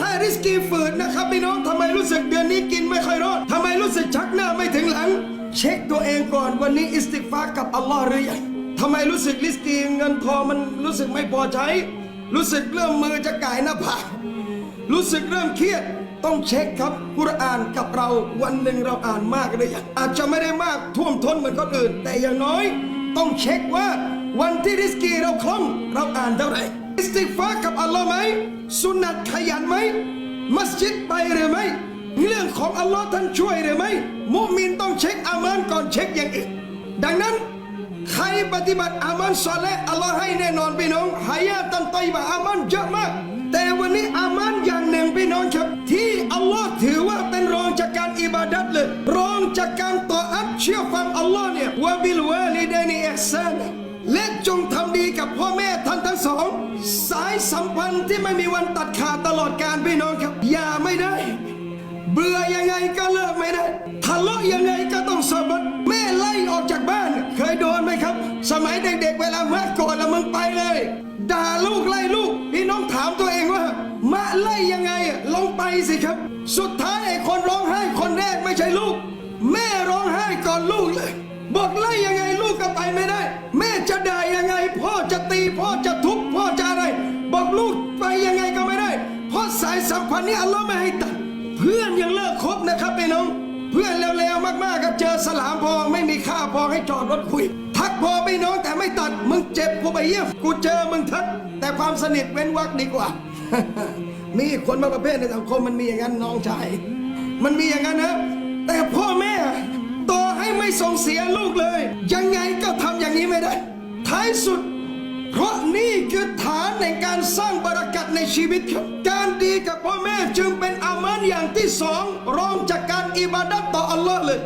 ถ้าริสกีฝืดนะครับพี่น้องทำไมรู้สึกเดือนนี้กินไม่ค่อยรอดทำไมรู้สึกชักหน้าไม่ถึงหลัง เช็คตัวเองก่อนวันนี้อิสติกฟากับอัลลอฮ์หรือยังทำไมรู้สึกริสกีเงินทองมันรู้สึกไม่พอใช้ รู้สึกเริ่มมือจะก่ายหน้าผากรู้สึกเริ่มเครียดต้องเช็คครับกุรอานกับเราวันหนึ่งเราอ่านมากหรือยังอาจจะไม่ได้มากท่วมท้นเหมือนคนอื่น แต่อย่างน้อย ต้องเช็คว่าวันที่ริสกีเราคล่องเราอ่านเท่าไหร่ อัลลอฮ์ไหมสุนัตขยันไหมมัสยิดไปหรือไม่เรื่องของอัลลอฮ์ท่านช่วยหรือไม่มุมินต้องเช็คอามานก่อนเช็คอย่างอื่นดังนั้น ใครปฏิบัติอามันซอเลห์อัลลอฮ์ให้แน่นอนพี่น้องหายาตันไตบะอามันเยอะมาก แต่วันนี้อามันอย่างหนึ่งพี่น้องครับ ที่อัลลอฮ์ถือว่าเป็นรองจากการอิบาดัตเลยรองจากการต่ออัตเชื่อฟังอัลลอฮ์เนี่ยวะบิลวาลิดานีอิห์ซาน จงทำดีกับพ่อแม่ท่านทั้งสอง สายสัมพันธ์ที่ไม่มีวันตัดขาดตลอดการพี่น้องครับ อย่าไม่ได้ เบื่อยังไงก็เลิกไม่ได้ทะเลาะยังไงก็ต้องสบัดแม่ไล่ออกจากบ้าน เคยโดนไหมครับ สมัยเด็กๆเวลาแม่โกรธแล้วมึงไปเลยด่าลูกไล่ลูกพี่น้องถามตัวเองว่ามาไล่ยังไงลองไปสิครับ สุดท้ายไอ้คนร้องไห้คนแรกไม่ใช่ลูก แม่ร้องไห้ก่อนลูกเลย บอกไล่ยังไง พ่อจะทุบพ่อจะอะไร บอกลูกไปยังไงก็ไม่ได้ เพราะสายสัมพันธ์นี้อัลลอฮ์ไม่ให้ตัด เพื่อนยังเลิกคบนะครับพี่น้อง เพื่อนเร็วๆมากๆครับเจอสลามพอไม่มีค่าพอให้จอดรถคุย ทักพอพี่น้องแต่ไม่ตัด มึงเจ็บกูไปเยี่ยมกูเจอมึงทัก แต่ความสนิทเว้นวักดีกว่ามีคนบางประเภทในสังคมมันมีอย่างนั้นน้องชายมันมีอย่างนั้นนะแต่พ่อแม่ต่อให้ไม่ส่งเสียลูกเลย ยังไงก็ทำอย่างนี้ไม่ได้ ท้ายสุด เพราะนี่คือฐานในการสร้างบารักัดในชีวิตครับการดีกับพ่อแม่จึงเป็นอามันอย่างที่สองรองจากการอิบาดัตต่ออัลลอฮ์เลย